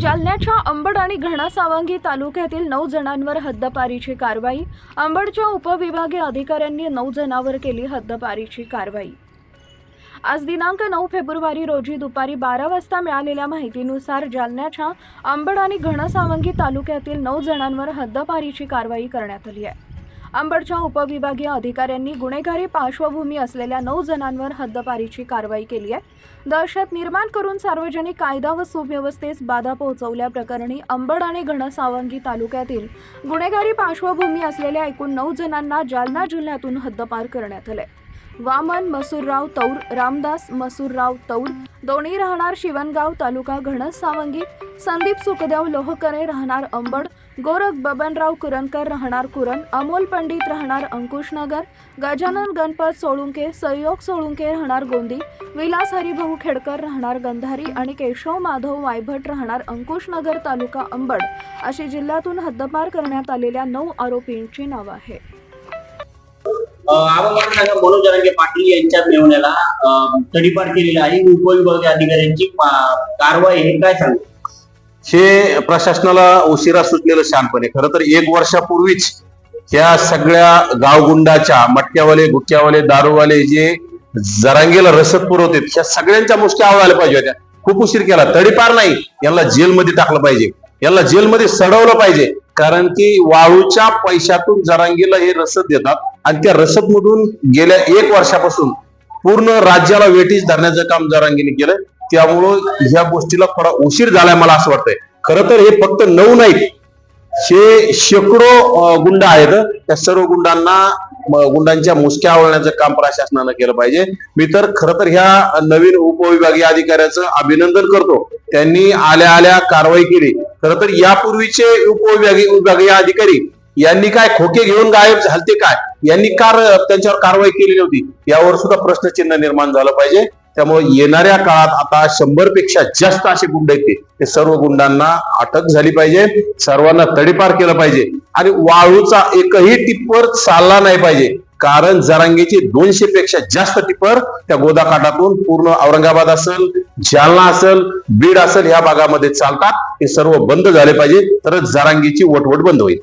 जालन्याच्या अंबड आणि घणासावंगी तालुक्यातील नऊ जणांवर हद्दपारीची कारवाई. अंबडच्या उपविभागीय अधिकाऱ्यांनी नऊ जणांवर केली हद्दपारीची कारवाई. आज दिनांक नऊ फेब्रुवारी रोजी दुपारी बारा वाजता मिळालेल्या माहितीनुसार जालन्याच्या अंबड आणि घणसावंगी तालुक्यातील नऊ जणांवर हद्दपारीची कारवाई करण्यात आली आहे. अंबडच्या उपविभागीय अधिकाऱ्यांनी गुन्हेगारी पार्श्वभूमी असलेल्या नऊ जणांवर हद्दपारीची कारवाई केली आहे. दहशत निर्माण करून सार्वजनिक कायदा व सुव्यवस्थेस बाधा पोहोचवल्याप्रकरणी अंबड आणि घनसावंगी तालुक्यातील गुन्हेगारी पार्श्वभूमी असलेल्या एकूण नऊ जणांना जालना जिल्ह्यातून हद्दपार करण्यात आले वामन मसूरराव तौर रामदास मसूरराव तौर दोन्ही राहणार शिवणगाव तालुका घणसावंगी संदीप सुखदेव लोहकरे राहणार अंबड. गोरख बबनराव कुरणकर राहणार कुरण अमोल पंडित राहणार अंकुशनगर. गजानन गणपत सोळुंके संयोग सोळुंके राहणार गोंदी. विलास हरिभाऊ खेडकर राहणार गंधारी आणि केशव माधव वायभट राहणार अंकुशनगर तालुका अंबड. अशी जिल्ह्यातून हद्दपार करण्यात आलेल्या नऊ आरोपींची नावं आहेत. आपण मनोज जरांगे पाटील यांच्या मेवण्याला तडीपार केलेला आहे. उपविभागीय अधिकाऱ्यांची कारवाई हे काय सांगू? हे प्रशासनाला उशिरा सुचलेलं शहाणपणे खरं तर एक वर्षापूर्वीच त्या सगळ्या गावगुंडाच्या मटक्यावाले गुटक्यावाले दारूवाले जे जरांगेला रसद पुरवते ह्या सगळ्यांच्या मुसक्या आवडायला पाहिजे होत्या. खूप उशीर केला. तडीपार नाही. यांना जेलमध्ये टाकलं पाहिजे. यांना जेलमध्ये सडवलं पाहिजे. कारण की वाळूच्या पैशातून जरांगीला हे रसद देतात. आणि त्या रसद मधून गेल्या एक वर्षापासून पूर्ण राज्याला वेटीस धरण्याचं काम जरांगीने केलं. त्यामुळं ह्या गोष्टीला थोडा उशीर झालाय मला असं वाटतंय. खरं तर हे फक्त नऊ नाहीत. हे शेकडो गुंड आहेत. त्या सर्व गुंडांना गुंडांच्या मुसक्या आवळण्याचं काम प्रशासनानं केलं पाहिजे. मी तर खरं तर ह्या नवीन उपविभागीय अधिकाऱ्याचं अभिनंदन करतो. त्यांनी आल्या आल्या कारवाई केली. खरं तर यापूर्वीचे उपविभागीय विभागीय अधिकारी यांनी काय खोके घेऊन गायब झालते काय? यांनी कार त्यांच्यावर कारवाई केली नव्हती यावर सुद्धा प्रश्नचिन्ह निर्माण झालं पाहिजे. त्यामुळे येणाऱ्या काळात आता शंभरपेक्षा जास्त असे गुंड आहेत ते. सर्व गुंडांना अटक झाली पाहिजे. सर्वांना तडीपार केलं पाहिजे. आणि वाळूचा एकही टिप्पर चालला नाही पाहिजे. कारण जरांगीची दोनशे पेक्षा जास्त टिप्पर त्या गोदाकाठातून पूर्ण औरंगाबाद असेल जालना असेल बीड असेल या भागामध्ये चालतात. हे सर्व बंद झाले पाहिजे. तरच जरांगीची वटवट बंद होईल.